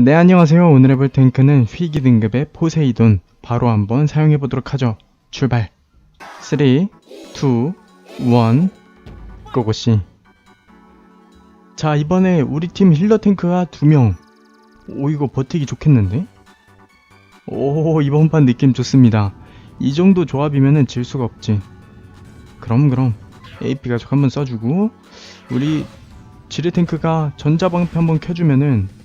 네, 안녕하세요. 오늘 해볼 탱크는 휘기 등급의 포세이돈. 바로 한번 사용해 보도록 하죠. 출발. 3, 2, 1, 고고씨. 자, 이번에 우리 팀 힐러 탱크가 2명. 오, 이거 버티기 좋겠는데? 오, 이번 판 느낌 좋습니다. 이 정도 조합이면은 질 수가 없지. 그럼, 그럼. AP 가족 한번 써주고, 우리 지뢰 탱크가 전자방패 한번 켜주면은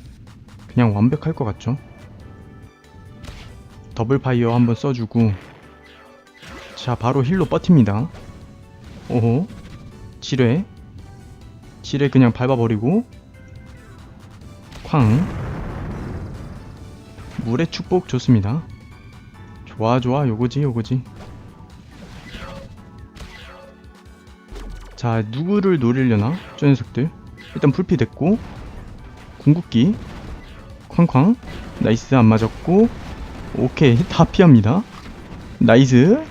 그냥 완벽할 것 같죠? 더블 파이어 한번 써주고. 자 바로 힐로 버팁니다. 오호. 지뢰 지뢰 그냥 밟아버리고. 쾅. 물의 축복 좋습니다. 좋아 좋아. 요거지 요거지. 자 누구를 노리려나? 저 녀석들. 일단 불피 됐고. 궁극기 쾅쾅. 나이스 안 맞았고. 오케이 다 피합니다. 나이스.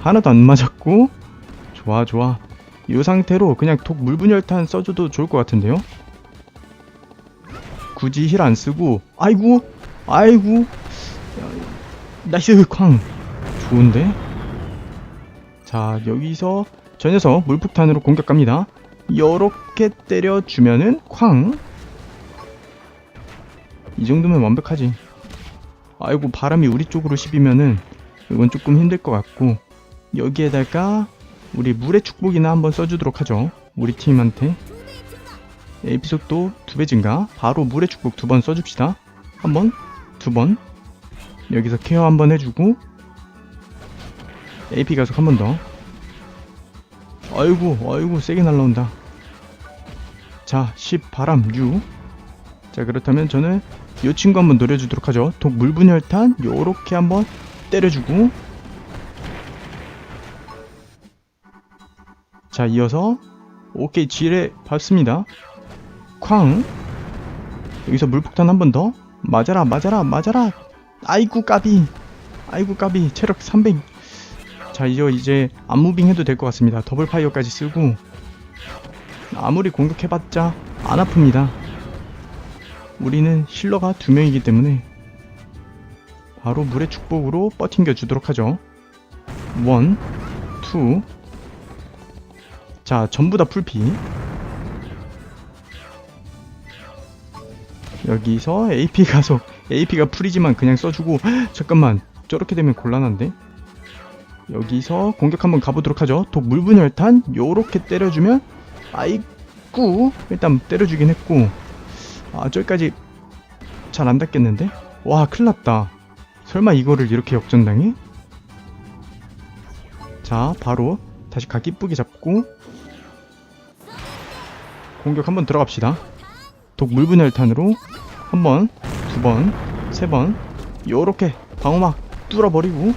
하나도 안 맞았고. 좋아 좋아. 이 상태로 그냥 독 물분열탄 써줘도 좋을 것 같은데요? 굳이 힐 안 쓰고. 아이고 아이고. 야, 나이스 쾅. 좋은데? 자 여기서 저 녀석 물폭탄으로 공격 갑니다. 요렇게 때려주면은 쾅 이 정도면 완벽하지. 아이고 바람이 우리 쪽으로 씹이면은 이건 조금 힘들 것 같고 여기에다가 우리 물의 축복이나 한번 써주도록 하죠. 우리 팀한테 에피소드 두 배 증가. 바로 물의 축복 두 번 써줍시다. 한 번, 두 번. 여기서 케어 한번 해주고 AP 가속 한번 더. 아이고, 아이고 세게 날라온다. 자, 10 바람 6. 자 그렇다면 저는 이 친구 한번 노려주도록 하죠. 독 물분열탄 요렇게 한번 때려주고 자 이어서 오케이 지뢰 밟습니다. 쾅 여기서 물폭탄 한 번 더 맞아라 맞아라 맞아라 아이고 까비 아이고 까비 체력 300 자 이제 이제 안무빙 해도 될 것 같습니다. 더블 파이어까지 쓰고 아무리 공격해봤자 안 아픕니다. 우리는 힐러가 두 명이기 때문에 바로 물의 축복으로 버팅겨 주도록 하죠. 원, 투. 자, 전부 다 풀피. 여기서 AP 가속. AP가 풀이지만 그냥 써주고 잠깐만 저렇게 되면 곤란한데. 여기서 공격 한번 가보도록 하죠. 독 물분열탄 요렇게 때려주면 아이쿠 일단 때려주긴 했고 아 저기까지 잘 안 닿겠는데? 와 큰일났다. 설마 이거를 이렇게 역전당해? 자 바로 다시 각 이쁘게 잡고 공격 한번 들어갑시다. 독 물분열탄으로 한번 두번 세번 요렇게 방어막 뚫어버리고.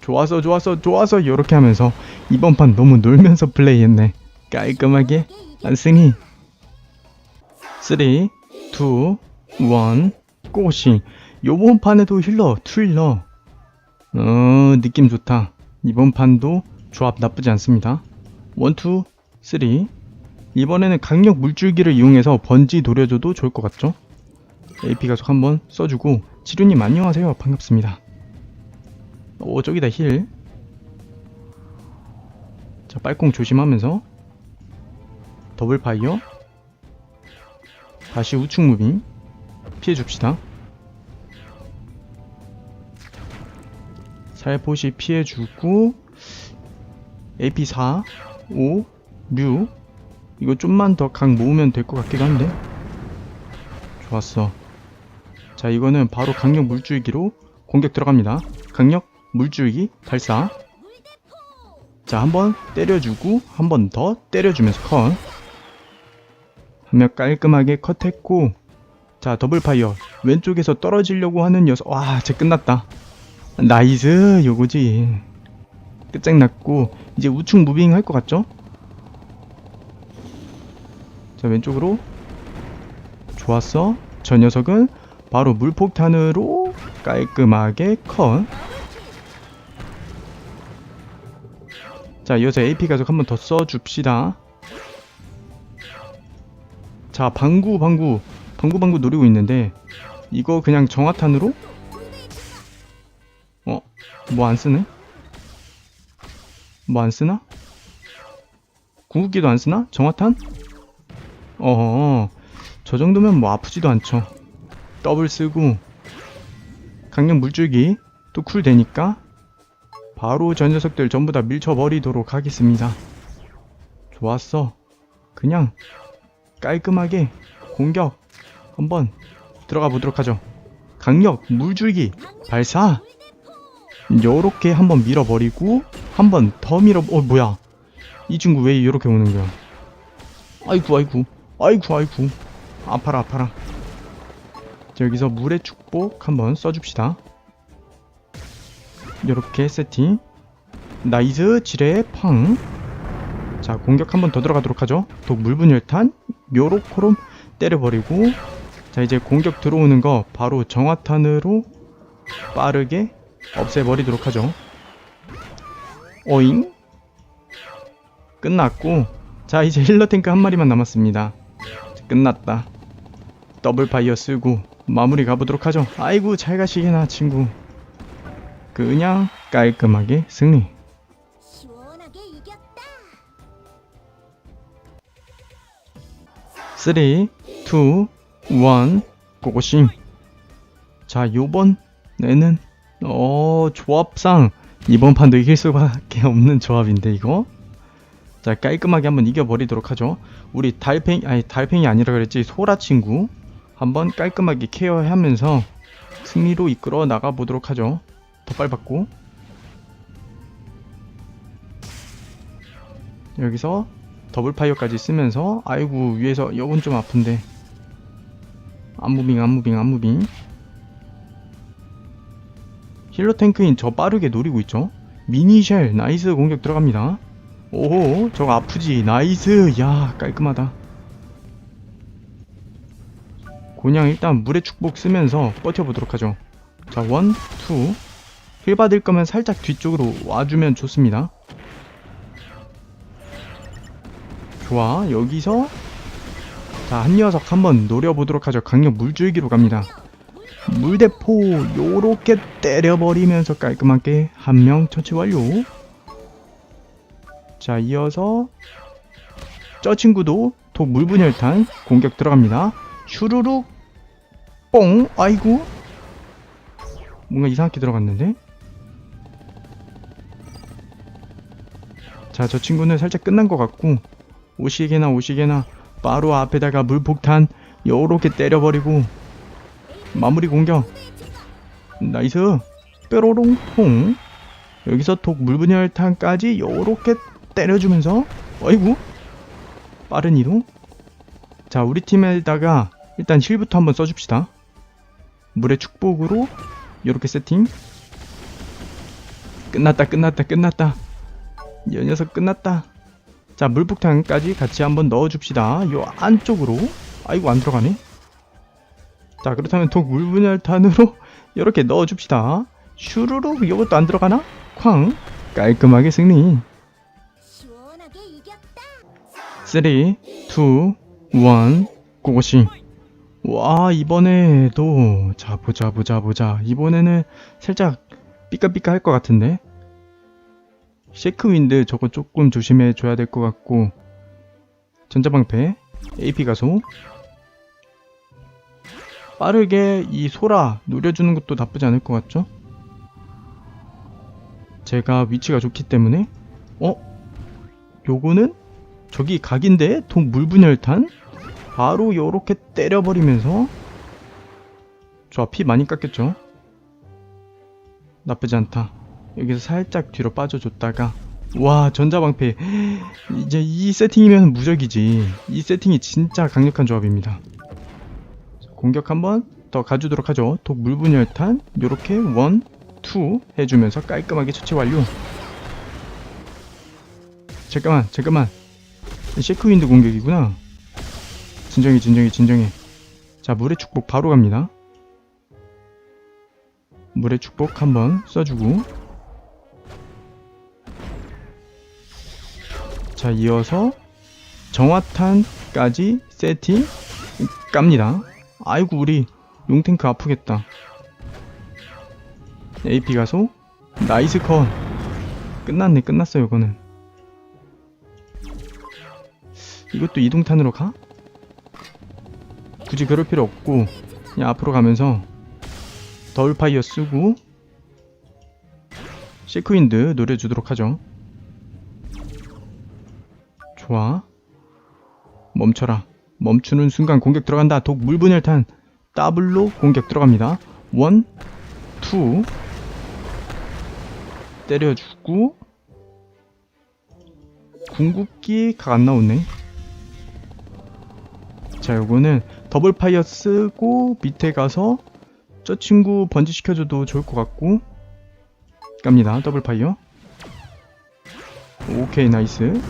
좋았어 좋았어 좋았어 요렇게 하면서 이번 판 너무 놀면서 플레이했네. 깔끔하게. 안쓰니 3, 2, 1, 고고싱. 요번 판에도 힐러, 투힐러. 어, 느낌 좋다. 이번 판도 조합 나쁘지 않습니다. 1, 2, 3. 이번에는 강력 물줄기를 이용해서 번지 노려줘도 좋을 것 같죠? AP 가속 한번 써주고, 지루님 안녕하세요. 반갑습니다. 오, 저기다 힐. 자, 빨공 조심하면서. 더블 파이어. 다시 우측 무빙 피해줍시다. 살포시 피해주고 AP4 5 6 이거 좀만 더 각 모으면 될 것 같기도 한데. 좋았어. 자 이거는 바로 강력 물줄기로 공격 들어갑니다. 강력 물줄기 발사. 자 한번 때려주고 한 번 더 때려주면서 컷 한명 깔끔하게 컷했고 자 더블 파이어. 왼쪽에서 떨어지려고 하는 녀석. 와쟤 끝났다. 나이스 요거지. 끝장났고 이제 우측 무빙 할 것 같죠? 자 왼쪽으로. 좋았어. 저 녀석은 바로 물폭탄으로 깔끔하게 컷. 자, 이어서 AP 가족 한번 더 써줍시다. 자, 방구, 방구. 방구 방구 노리고 있는데 이거 그냥 정화탄으로? 어? 뭐 안 쓰네? 뭐 안 쓰나? 궁극기도 안 쓰나? 정화탄? 어허 저 정도면 뭐 아프지도 않죠 더블 쓰고 강력 물줄기 또 쿨 되니까 바로 저 녀석들 전부 다 밀쳐버리도록 하겠습니다 좋았어 그냥 깔끔하게 공격 한번 들어가 보도록 하죠. 강력 물줄기 발사. 요렇게 한번 밀어버리고 한번 더 밀어 어 뭐야? 이 친구 왜 이렇게 오는 거야? 아이고 아이고 아이고 아이고 아파라 아파라. 자, 여기서 물의 축복 한번 써줍시다. 요렇게 세팅. 나이스 지뢰 팡자 공격 한번 더 들어가도록 하죠. 독 물분열탄 요렇게로 때려버리고 자 이제 공격 들어오는 거 바로 정화탄으로 빠르게 없애버리도록 하죠. 어잉. 끝났고 자 이제 힐러 탱크 한 마리만 남았습니다. 끝났다. 더블 파이어 쓰고 마무리 가보도록 하죠. 아이고 잘 가시게나 친구. 그냥 깔끔하게 승리 3, 2, 1 고고싱. 자 요번에는 어 조합상 이번 판도 이길 수밖에 없는 조합인데 이거? 자 깔끔하게 한번 이겨버리도록 하죠. 우리 달팽이 아니 달팽이 아니라 그랬지 소라 친구. 한번 깔끔하게 케어하면서 승리로 이끌어 나가 보도록 하죠. 덧발 받고. 여기서 더블 파이어까지 쓰면서 아이고 위에서 여건 좀 아픈데. 안무빙 안무빙 안무빙. 힐러 탱크인 저 빠르게 노리고 있죠? 미니쉘 나이스 공격 들어갑니다. 오호 저거 아프지. 나이스. 야 깔끔하다. 곤양 일단 물의 축복 쓰면서 버텨보도록 하죠. 자 원, 투. 힐 받을 거면 살짝 뒤쪽으로 와주면 좋습니다 좋아. 여기서 자 한 녀석 한번 노려보도록 하죠. 강력 물줄기로 갑니다. 물대포 요렇게 때려버리면서 깔끔하게 한 명 처치 완료. 자 이어서 저 친구도 독 물분열탄 공격 들어갑니다. 슈루룩 뽕 아이고. 뭔가 이상하게 들어갔는데? 자 저 친구는 살짝 끝난 것 같고 오시게나 오시게나 바로 앞에다가 물폭탄 요렇게 때려버리고 마무리 공격. 나이스. 뾰로롱 퐁. 여기서 독 물분열탄까지 요렇게 때려주면서 어이구. 빠른 이동. 자 우리 팀에다가 일단 힐부터 한번 써줍시다. 물의 축복으로 요렇게 세팅. 끝났다 끝났다 끝났다. 이 녀석 끝났다 자 물폭탄까지 같이 한번 넣어줍시다. 요 안쪽으로. 아이고 안 들어가네. 자 그렇다면 독 물분열탄으로 이렇게 넣어줍시다. 슈루루 이것도 안 들어가나? 쾅. 깔끔하게 승리. 시원하게 이겼다. 3 2 1 고고싱. 와 이번에도. 자 보자 보자 보자. 이번에는 살짝 삐까삐까 할 것 같은데 쉐크윈드 저거 조금 조심해 줘야 될 것 같고 전자방패 AP 가소 빠르게 이 소라 노려주는 것도 나쁘지 않을 것 같죠? 제가 위치가 좋기 때문에. 어? 요거는 저기 각인데 독 물분열탄? 바로 요렇게 때려버리면서. 좋아 피 많이 깎였죠? 나쁘지 않다 여기서 살짝 뒤로 빠져줬다가 와 전자방패. 이제 이 세팅이면 무적이지. 이 세팅이 진짜 강력한 조합입니다. 공격 한번 더 가주도록 하죠. 독 물분열탄 요렇게 원, 투 해주면서 깔끔하게 처치 완료. 잠깐만 잠깐만. 쉐크윈드 공격이구나. 진정해 진정해 진정해. 자 물의 축복 바로 갑니다. 물의 축복 한번 써주고 자 이어서 정화탄까지 세팅 깝니다. 아이고 우리 용탱크 아프겠다. AP 가소 나이스 컷. 끝났네 끝났어요 이거는. 이것도 이동탄으로 가? 굳이 그럴 필요 없고 그냥 앞으로 가면서 더울파이어 쓰고 시크윈드 노려 주도록 하죠 좋아. 멈춰라. 멈추는 순간 공격 들어간다. 독 물분열탄. 더블로 공격 들어갑니다. 원, 투. 때려주고. 궁극기 각 안 나오네. 자 요거는 더블 파이어 쓰고 밑에 가서 저 친구 번지 시켜줘도 좋을 것 같고. 갑니다. 더블 파이어. 오케이 나이스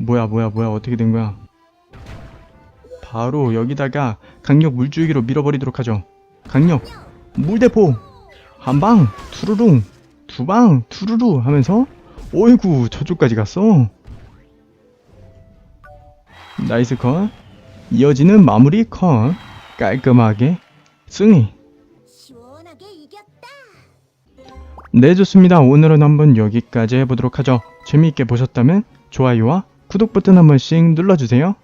뭐야 뭐야 뭐야 어떻게 된 거야? 바로 여기다가 강력 물줄기로 밀어버리도록 하죠. 강력 물대포 한방 투루룽 두방 투루루 하면서 어이구 저쪽까지 갔어. 나이스 컷. 이어지는 마무리 컷. 깔끔하게. 승리. 네 좋습니다. 오늘은 한번 여기까지 해보도록 하죠. 재미있게 보셨다면 좋아요와 구독 버튼 한 번씩 눌러주세요